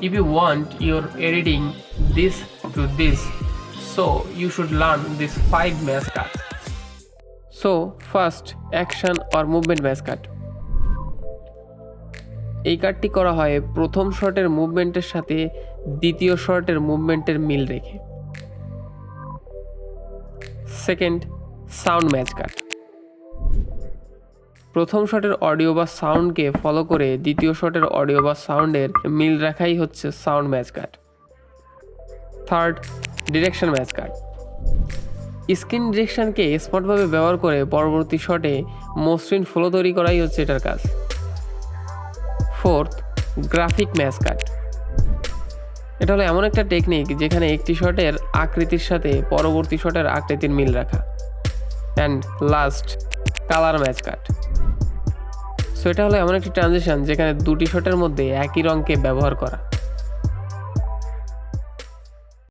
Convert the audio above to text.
if you want your editing this to this so you should learn these five match cards so first action or movement match card এই কার্ডটি করা হয় প্রথম শটের মুভমেন্টের সাথে দ্বিতীয় শটের মুভমেন্টের মিল রেখে সেকেন্ড সাউন্ড ম্যাচ কার্ড প্রথম শটের অডিও বা সাউন্ডকে ফলো করে দ্বিতীয় শটের অডিও বা সাউন্ডের মিল রাখাই হচ্ছে sound match card third, direction match card screen ডিরেকশনকে স্মার্টভাবে ব্যবহার করে পরবর্তী শটে মসৃণ ফ্লো তৈরি করাই হচ্ছে এটার কাজ। ফোর্থ গ্রাফিক ম্যাচ কাট এটা হলো এমন একটা টেকনিক যেখানে একটি শটের আকৃতির সাথে পরবর্তী শটের আকৃতির মিল রাখা। And last colour match cut so এটা হলো এমন একটি ট্রানজেকশন যেখানে দুটি শটের মধ্যে একই রঙকে ব্যবহার করা।